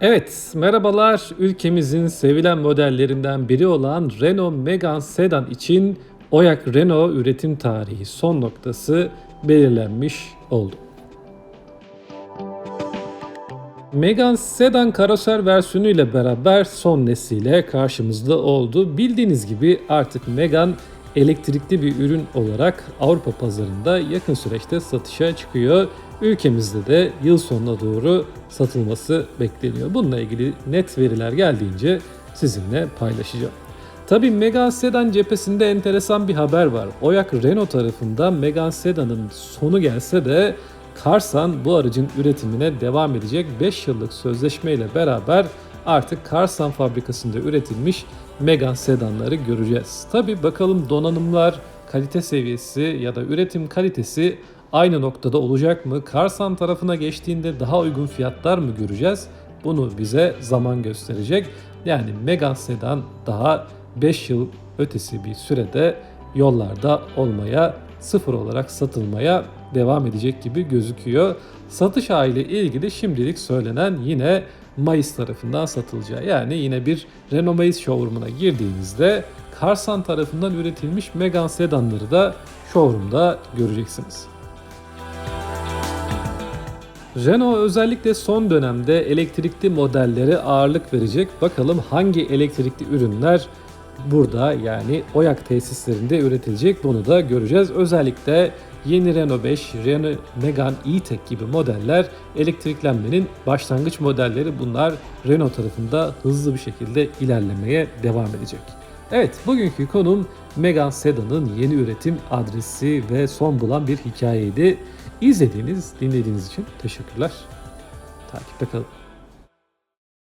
Evet, merhabalar. Ülkemizin sevilen modellerinden biri olan Renault Megane Sedan için Oyak Renault üretim tarihi son noktası belirlenmiş oldu. Megane Sedan karoser versiyonu ile beraber son nesliyle karşımızda oldu. Bildiğiniz gibi artık Megane elektrikli bir ürün olarak Avrupa pazarında yakın süreçte satışa çıkıyor. Ülkemizde de yıl sonuna doğru satılması bekleniyor. Bununla ilgili net veriler geldiğince sizinle paylaşacağım. Tabii Megane Sedan cephesinde enteresan bir haber var. Oyak Renault tarafından Megane Sedan'ın sonu gelse de Karsan bu aracın üretimine devam edecek 5 yıllık sözleşmeyle beraber artık Karsan fabrikasında üretilmiş Megane sedanları göreceğiz. Tabi bakalım donanımlar, kalite seviyesi ya da üretim kalitesi aynı noktada olacak mı? Karsan tarafına geçtiğinde daha uygun fiyatlar mı göreceğiz? Bunu bize zaman gösterecek. Yani Megane sedan daha 5 yıl ötesi bir sürede yollarda olmaya, sıfır olarak satılmaya devam edecek gibi gözüküyor. Satış aile ilgili şimdilik söylenen yine Mayıs tarafından satılacağı. Yani yine bir Renault Mayıs showroom'una girdiğinizde Karsan tarafından üretilmiş Megane sedanları da showroom'da göreceksiniz. Renault özellikle son dönemde elektrikli modellere ağırlık verecek. Bakalım hangi elektrikli ürünler burada yani Oyak tesislerinde üretilecek bunu da göreceğiz. Özellikle yeni Renault 5, Renault Megane E-Tech gibi modeller elektriklenmenin başlangıç modelleri bunlar Renault tarafında hızlı bir şekilde ilerlemeye devam edecek. Evet bugünkü konum Megane Sedan'ın yeni üretim adresi ve son bulan bir hikayeydi. İzlediğiniz, dinlediğiniz için teşekkürler. Takipte kalın.